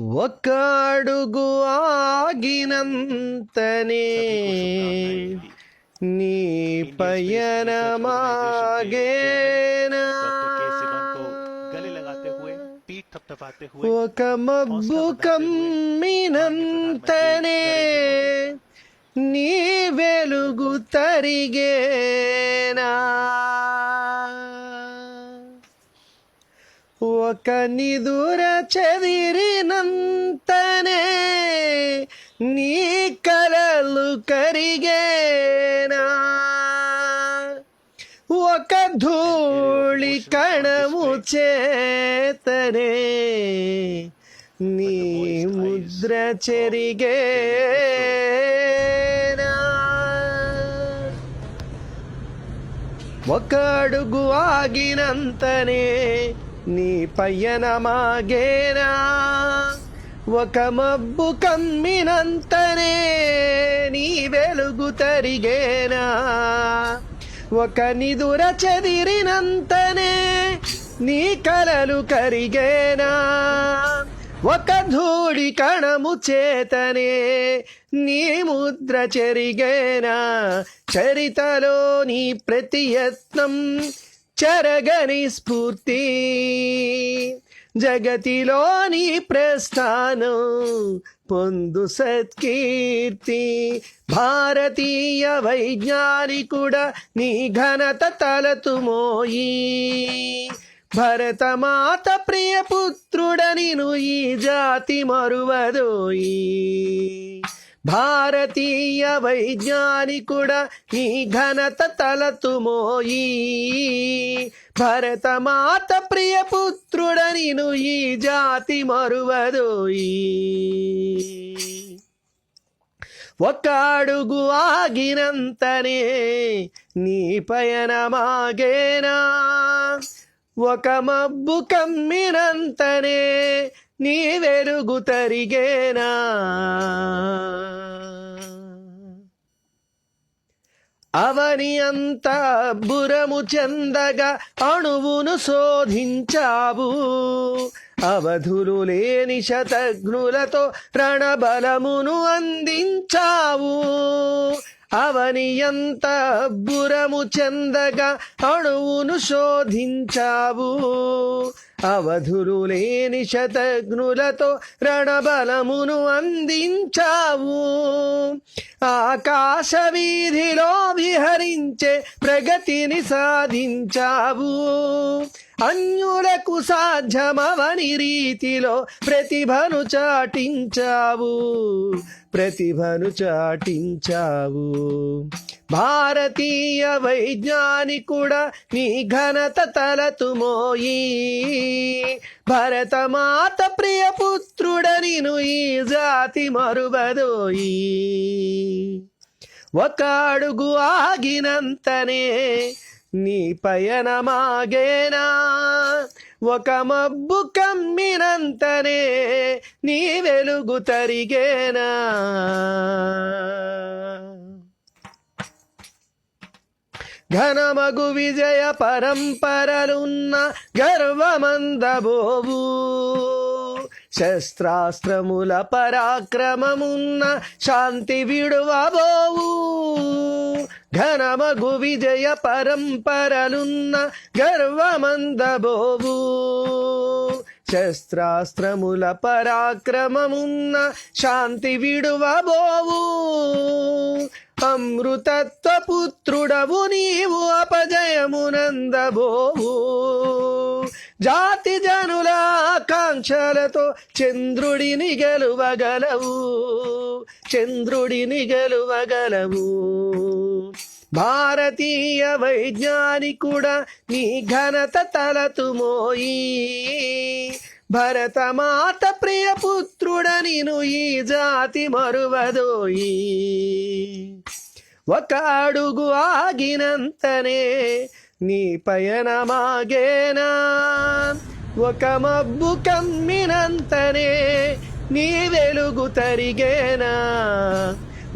ఒక్క అడుగు ఆగినంతనే నీ పయనమాగేనా ఒక మబ్బు కమ్మినంతనే నీ వెలుగు తరిగేనా? ఒక నిదుర చెదిరినంతనే నీ కలలు కరిగేనా ఒక ధూళి కణము చేతనే నీ ముద్ర చెరిగేనా ఒక అడుగు ఆగినంతనే నీ పయనమాగేనా ఒక మబ్బు కమ్మినంతనే నీ వెలుగు తరిగేనా? ఒక నిదుర చెదిరినంతనే నీ కలలు కరిగేనా? ఒక ధూళి కణము చేతనే నీ ముద్ర చెరిగేనా? చరితలో నీ ప్రతి యత్నం చెరగని స్ఫూర్తి. జగతిలోని ప్రస్థానం పొందు సత్కీర్తి. భారతీయ వైజ్ఞానికుడ నీ ఘనత తలతుమోయి భరతమాత ప్రియ పుత్రుడనిను ఈ జాతి మరువదోయి. భారతీయ వైజ్ఞానికుడ ఈ ఘనత తలతుమోయి భరతమాత ప్రియ పుత్రుడ నిను ఈ జాతి మరువదోయి ఒక అడుగు ఆగినంతనే నీ పయనమాగేనా ఒక మబ్బు కమ్మినంతనే నీ వెరుగు తరిగేనా అవని అంత బురము చెందగా అణువును శోధించావు. అవధులు లేని శతఘ్నులతో రణబలమును అందించావు. అవని ఎంత బురము చెందగా అణువును శోధించావు. అవధురులేని శతఘ్నులతో రణబలమును అందించావు. ఆకాశ వీధిలో విహరించే ప్రగతిని సాధించావు. అన్యులకు సాధ్యమవని రీతిలో ప్రతిభను చాటించావు ప్రతిభను చాటించావు. భారతీయ వైజ్ఞానికుడ నీ ఘనత తలతుమోయి. భరతమాత ప్రియ నిను ఈ జాతి మరువదోయి. ఒక అడుగు ఆగినంతనే నీ పయనమాగేనా? ఒక మబ్బు కమ్మినంతనే నీ వెలుగు తరిగేనా? ఘనమగు విజయ పరంపరలున్న గర్వమందబోవు. శస్త్రాస్త్రముల పరాక్రమమున్న శాంతి విడువబోవు. ఘనమగు విజయ పరంపరలున్న గర్వమందబోవు. శస్త్రాస్త్రముల పరాక్రమమున్న శాంతి విడువబోవు. అమృతత్వ పుత్రుడవు నీవు అపజయమునందబోవు. జాతి జనుల ఆకాంక్షలతో చంద్రుడిని గెలువగలవు. చంద్రుడిని గెలువగలవు. భారతీయ వైజ్ఞానికుడ నీ ఘనత తలతుమోయి భరతమాత ప్రియ పుత్రుడనిను ఈ జాతి మరువదోయి. ఒక అడుగు ఆగినంతనే నీ పయనమాగేనా? ఒక మబ్బు కమ్మినంతనే నీ వెలుగు తరిగేనా?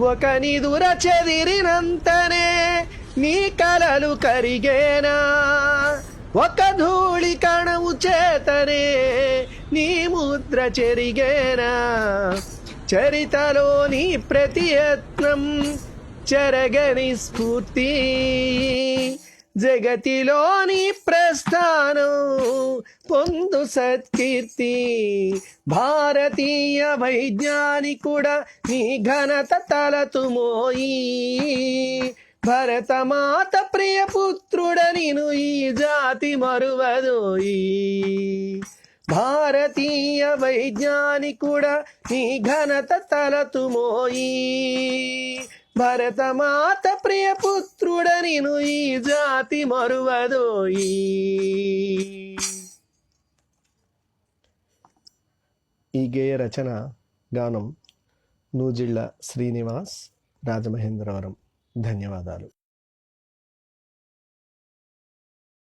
ఒక నిదుర చెదిరినంతనే నీ కలలు కరిగేనా? ఒక ధూళి కణవు చేతనే నీ ముద్ర చెరిగేనా? చరితలోని ప్రతియత్నం చెరగని స్ఫూర్తి. జగతిలోని ప్రస్థానం పొందు సత్కీర్తి. భారతీయ వైజ్ఞానికుడ నీ ఘనత తలతుమోయి. భరతమాత ప్రియ నేను ఈ జాతి మరువదోయి. భారతీయ వైజ్ఞానికుడ నీ ఘనత తలతుమోయి. భరతమాత ప్రియ పుత్రుడ నిను ఈ జాతి మరువదోయి ఈ గేయ రచన గానం నూజిళ్ళ శ్రీనివాస్ రాజమహేంద్రవరం. ధన్యవాదాలు.